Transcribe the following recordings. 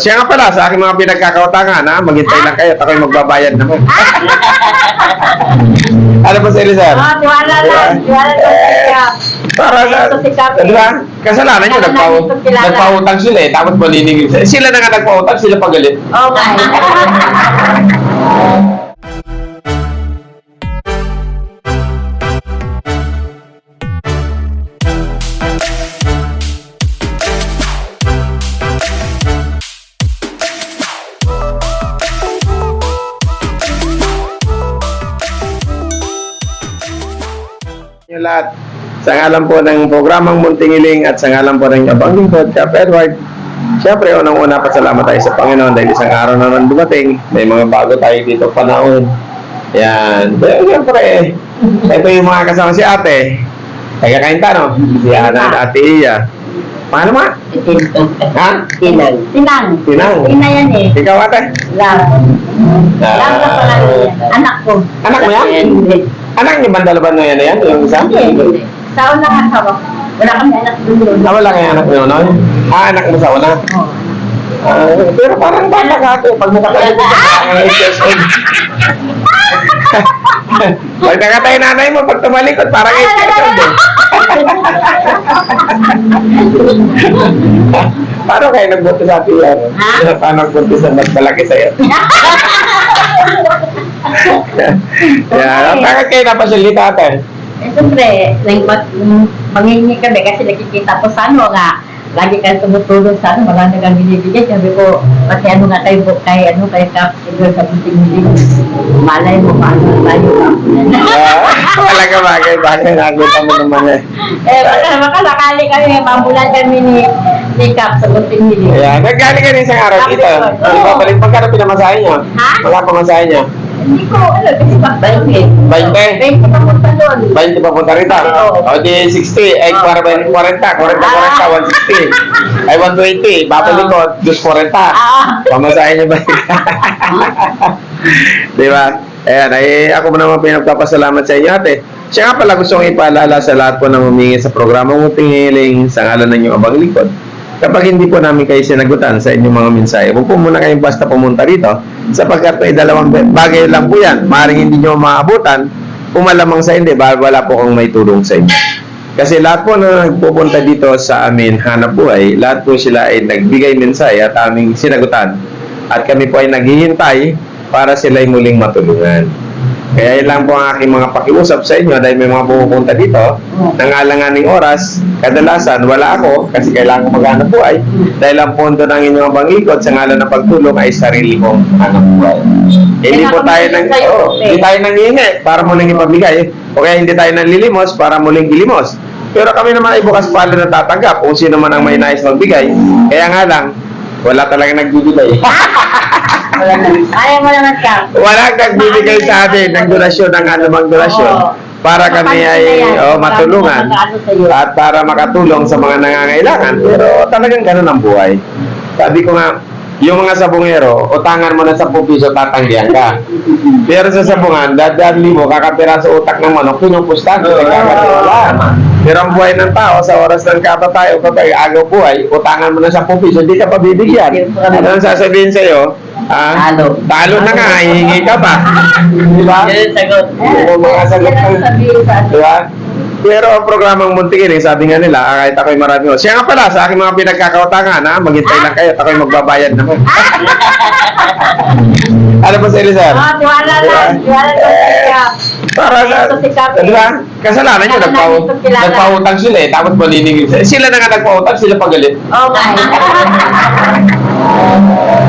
Siya nga pala, sa aking mga pinagkakautangan, ha? Maghintay lang kayo at ako'y magbabayad naman. ano po si Elizar? Ah, tiwala lang. Tiwala lang sa Kap. Para sa... Eh. Di ba? Kasalanan nyo, kilala. nagpautang sila eh, tapos maniningil sila. Sila na nga nagpautang, sila pagalit. Okay. lahat. Sa ngalan po ng programang Muntingiling at sa ngalan po ng Abang Lingkod, Cap Edward. Siyempre, unang-una pasalamat tayo sa Panginoon dahil isang araw na naman dumating. May mga bago tayo dito panahon. Yan. Pero siyempre, ito yung mga kasama si ate. Kaya kain no? Si Ana at ate Iya. Paano ma? Ha? Tinang. Tinang. Tinang. Tinang yan eh. Ikaw ate? Love. Love na pala yan. Anak ko. Anak mo yan? Hindi. Anak niyo ba dalaban na yan na yan? Yung isa? Hindi. Sa unang asawa ko. Wala kami anak doon. Ah, wala kang anak niyo noon? Ah, anak mo sa una? Oo. Ah, pero parang bata ka ate. Pag nakatayo ka sa mga SSN. Pag nakatayo nanay mo, pag tumalikod, parang din. Paano kayo nagbuntis sa ate yan? Ha? Paano nagbuntis na mas malaki sa'yo? Yan. Bakit kayo napasalita ate? Eh, siyempre, nang mangingi kami kasi nakikita ko sa ano nga, lagi kayo tumutulong sa ano, mga nagang binibigay. Sabi ko, pati ano nga tayo, bu- kay ano, kay Kap, siguro sa bunting-bunting, malay mo paano tayo. Ah, Wala ka bagay, bagay. Nakita mo naman eh. eh, baka, baka sakali kami, mamulan kami ni, ni Kap sa bunting-bunting. Ayan, naggaling ka rin isang araw dito. Di ba, balik magkano pinamasahe niyo? Ha? Wala pamasahe niyo? Hindi ko, ano, kasi ba, 20. 20? 20 pa punta doon. 20 papunta rito. Oo. O di 60, ay 40, 40, 40, 40, 160. Ay 120, babalik ko, Diyos 40. Ah. Pamasahe niyo ba? Di ba? Ayan, ay ako mo naman pinagpapasalamat sa inyo ate. Siya nga pala gusto kong ipaalala sa lahat po na humingi sa programa ng Tingiling sa ngalan ng inyong abang likod. Kapag hindi po namin kayo sinagutan sa inyong mga mensahe, huwag po muna kayong basta pumunta rito sapagkat may dalawang be- bagay lang po yan. Maring hindi nyo maabutan, umalamang sa hindi, wala po kung may tulong sa inyo. Kasi lahat po na nagpupunta dito sa amin hanap buhay, lahat po sila ay nagbigay mensahe at aming sinagutan. At kami po ay naghihintay para sila ay muling matulungan. Kaya yun lang po ang aking mga pakiusap sa inyo dahil may mga pumupunta dito nangalanganing oras, kadalasan wala ako kasi kailangan ko maghanap buhay dahil ang pondo ng inyong abangikot sa ngalan ng pagtulong ay sarili kong hanap buhay. Hindi po tayo nang oh, hindi tayo nangihingi para muling ipabigay o kaya hindi tayo nanlilimos para muling ilimos. Pero kami naman ay bukas pala na tatanggap kung sino man ang may nais magbigay. Kaya nga lang, wala talaga nagbibigay. Ayaw mo naman, Kap. Wala nagbibigay sa atin ng donasyon, ng anumang donasyon Oo. para kami ay oh, matulungan at para makatulong sa mga nangangailangan. Pero talagang ganun ang buhay. Sabi ko nga, yung mga sabungero, utangan mo na 10 piso, tatanggihan ka. Pero sa sabungan, dadali mo, kakapira sa utak ng manok, pinupustahan, oh, Pero ang buhay ng tao, sa oras ng kapatayo, kapag agaw buhay, utangan mo na 10 piso, hindi ka pa bibigyan. Ano ang sasabihin sa'yo? Ah, Talo. Talo na nga, hihingi ka pa. Di ba? Yan ang sagot. Oo, mga sagot Di ba? Pero ang programang Muntikin, sabi nga nila, ah, kahit ako'y marami. oh. Siya nga pala, sa aking mga pinagkakautangan, ha? Maghintay lang kayo at ako'y magbabayad naman. ano ba sa Elizar? Ah, tiwala lang. Tiwala lang sa Kap. Para sa... Eh. Di ba? Kasalanan nyo, nagpau nagpautang sila eh, tapos maniningil sila. Sila na nga nagpautang, sila pagalit. Okay.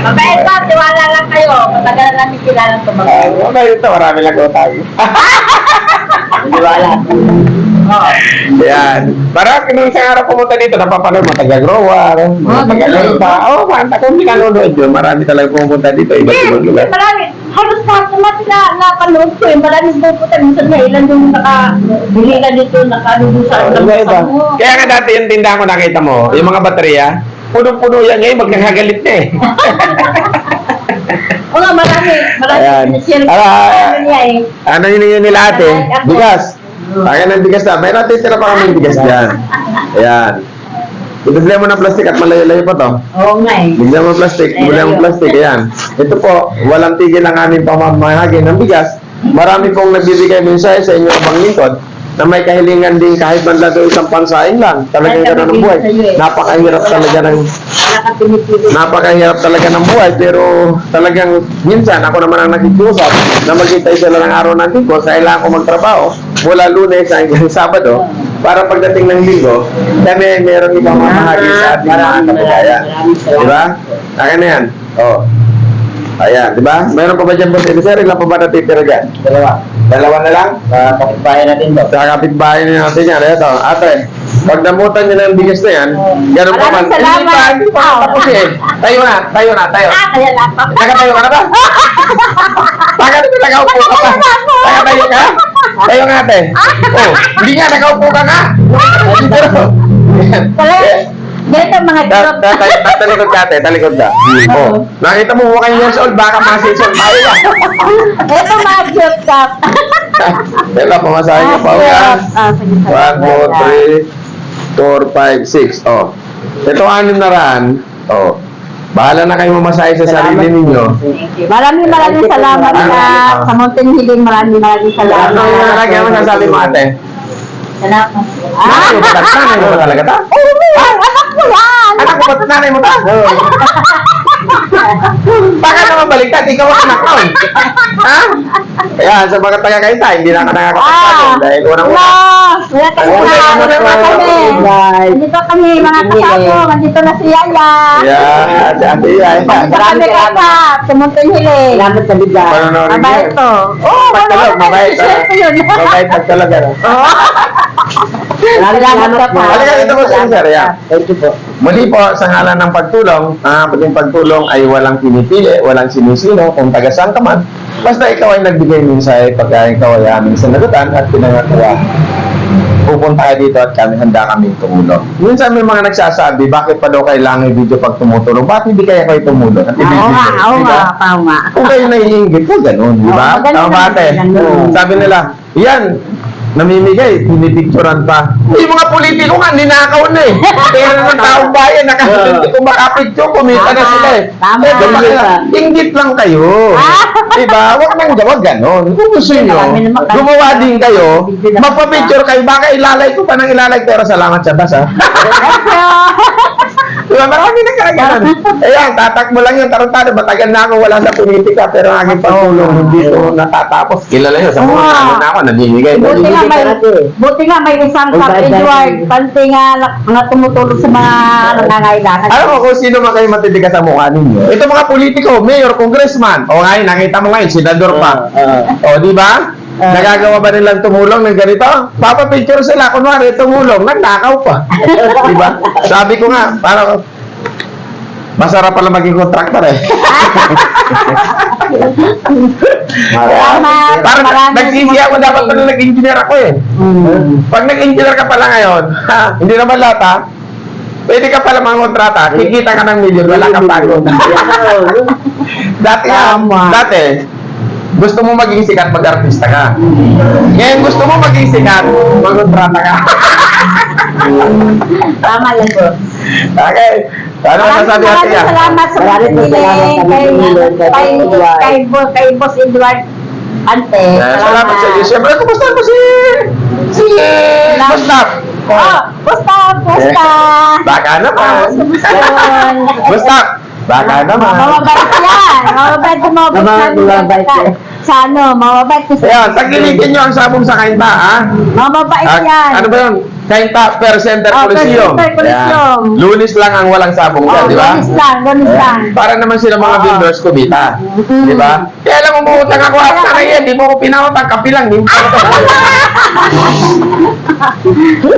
Mabait pa, tiwala lang kayo. Matagal na namin kilala sa mga. Ah, okay, ito, marami lang utang. Tiwala. Oo. Yan. Para nung isang araw pumunta dito, napapanood mo, taga-grower, mga Oh, taga-lupa. Oo, oh, man, kung pinanonood yun, marami talaga pumunta dito, iba't ibang lugar. marami. Halos lahat na napanood ko eh. Marami pupunta. Minsan na ilan yung naka, bili ka dito, nakaludo sa Oh, iba, iba. Kaya nga dati yung tindahan ko nakita mo, yung mga baterya, punong-puno yan ngayon, magkakagalit na eh. Oo nga, marami. Marami. Ayan. Sinishare ko. Ah, Ano niya eh. ano yun yun nila ate? Bigas. Kaya ng bigas na. May natitira pa kami bigas dyan. Ayan. Ibigyan mo ng plastic at malayo-layo pa to. Oo nga eh. Bigyan mo ng plastic, bigyan mo ng plastic, ayan. Ito po, walang tigil ang aming pamamahagi ng bigas. Marami pong nagbibigay mensahe sa inyong abang lingkod na may kahilingan din kahit man lang doon isang pansain lang. Talagang Ay, gano'n ang buhay. eh. Napakahirap talaga ng napakahirap talaga ng buhay pero talagang minsan ako naman ang nakikiusap na maghintay sila ng araw ng linggo sa kailangan ko magtrabaho mula lunes hanggang sabado para pagdating ng linggo kami meron ibang mamahagi sa ating mga kababayan. Di ba? Akin na yan. Oh. Ayan, di ba? Meron pa ba dyan boss? Sir, ilan pa ba natitira dyan? Dalawa. Dalawa na lang? Sa kapitbahay natin to. Sa kapitbahay na natin yan. Ito, ate. Pag namutan nyo na yung bigas na yan, ganun pa man. Maraming salamat. Hindi pa, hindi pa tapos eh. Tayo na, tayo na, tayo. Ah, kaya lang. Nakatayo ka na ba? Bakit hindi nakaupo ka pa? Nakatayo ka? Tayo nga, ate. Oh, hindi nga, nakaupo ka nga. Dito. Talaga, ganito mga joke. ta- ta- ta- Talikod ka, ate. Talikod ka. Oh, nakita mo mukhang years old, baka masisol tayo ka. Ito mga joke kap. Ito, pamasahin ka pa. Yan. Ah, sige, sige. 1, 2, 3, 4, 5, 6. Oh. Ito anim na raan. Oh. Bahala na kayo mamasahe sa sarili ninyo. Maraming maraming salamat Ano? na sa Mountain Healing. Maraming maraming salamat. Ano yung nalagay mo sasabi mo ate? Salamat. Nanay mo ba talaga ta? Oo, yan. Ba? Nanay mo ta? Baka naman baliktad, ikaw ang anak ko. eh. Ha? Kaya sa mga taga-kaita, hindi na ka nakakapagpagod. Ah, Dahil unang-una. Wala, wala kami Wala, na, wala, wala wala, kami. Nandito kami, mga kasako, nandito na si Yaya. Yeah, dati yan. Nandito kami kaka, sa Mountain Healing. Salamat sa bigay. Panonood Mabait to. Oo, Pagtalog, mabait. ah. Mabait pag talaga. no? Salamat ka pa. Halika dito po sa sir. Yan. Thank you po. Muli po, sa ngalan ng pagtulong, ang ating pagtulong ay walang pinipili, walang sinisino, kung taga saan ka man. Basta ikaw ay nagbigay minsan pagka ikaw ay aming sinagutan at pinangatawa. Pupunta ka dito at kami handa kaming tumulong. Minsan may mga nagsasabi, bakit pa daw kailangan yung video pag tumutulong? Bakit hindi kaya kayo tumulong? At Oo nga, oo di nga, tama. Kung kayo naiingit po, ganun, di ba? Tama ba ate? Sabi nila, yan, namimigay, pinipicturan pa. Yung mga politiko nga, ninakaw na eh. Pera ng taong bayan, nakasindi kung makapicture, kumita na sila eh. Tama. Eh, Tama. bakit? Ingit lang kayo. Ah. Diba? Huwag nang gawag ganon. Kung gusto nyo, gumawa din kayo, magpa-picture kayo, baka ilalay ko pa nang ilalay pero salamat sa bas ha. Diba, marami na kaya ganun. Ayan, tatakbo lang yung tarantado. Matagal na ako wala sa politika, pero ang aking pagtulong hindi ko natatapos. Kilala yun, sa mga Oo. ano na ako, namimigay. Buti nga may, buti nga may isang dahil- Edward, panti nga na- mga tumutulong sa mga nangangailangan. Alam mo kung sino man kayo matitigas sa mukha ninyo. Ito mga politiko, mayor, congressman. O ngayon, nakita mo ngayon, senador pa. O, di ba? Ah. Nagagawa ba nilang tumulong ng ganito? Papapicture sila, kunwari, tumulong, nagnakaw pa. di ba? Sabi ko nga, parang, masarap pala maging contractor eh. Salamat. Parang Maraming nagsisi ako, dapat pala nag-engineer ako eh. Mm. Pag nag-engineer ka pala ngayon, ha, hindi naman lahat ha, pwede ka pala mga kontrata, kikita ka ng milyon, wala kang pagod. dati Tama. dati, gusto mo maging sikat, mag-artista ka. Ngayon, gusto mo maging sikat, mag-kontrata ka. Tama yan po. okay. Ano Maraming masasabi natin yan? salamat sa Maraming salamat sa kay, pagpili kay kay, Edward. kay, Bo- kay Boss Edward Ante. Eh, salamat sa iyo. Siyempre, kumusta mo si... Si... Gustav? Oh, Gustav, Gustav. Baka naman. Gustav? Baka naman. Mamabait yan. Mamabait Gustav. mababait yan. Sa ano, mamabait ko Ayan, tagilitin nyo ang sabong sa kainta, ha? Mamabait Ah, yan. Ano ba yun? Kainta per center Oh, Coliseum. center Coliseum. Ayan. Lunis lang ang walang sabong Oh, dyan, di ba? Lunis lang, lunis lang. Para naman sila mga Oo. vendors ko, bita. Di ba? Kaya alam mo, umutang ako at na yan, di mo ko pinakutang, kapi lang,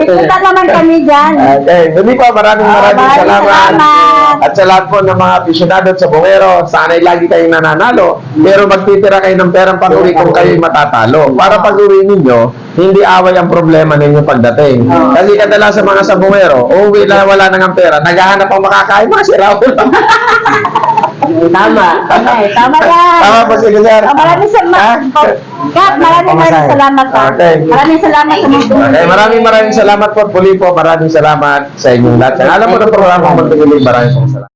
Ikutan naman kami dyan. Okay, po, maraming Ah, maraming maraming salamat. salamat. At sa lahat po ng mga aficionado at sa bungero, sana'y lagi kayong nananalo. Pero magtitira kayo ng perang pag-uwi kung kayo'y matatalo. Para pag-uwi ninyo, hindi away ang problema ninyo pagdating. Oo. Kasi kadalasan mga sa bungero, uuwi na wala nang ang pera, naghahanap ang makakain, mga sirao lang. Tama. Tama eh. Tama yan. Tama po, sige, sir. Oh, maraming salamat. Kap, maraming maraming salamat pa. Okay. Maraming salamat sa mga Okay, maraming maraming salamat po. Puli po, maraming salamat sa inyong lahat. Alam mo na programa magtuloy. Maraming salamat.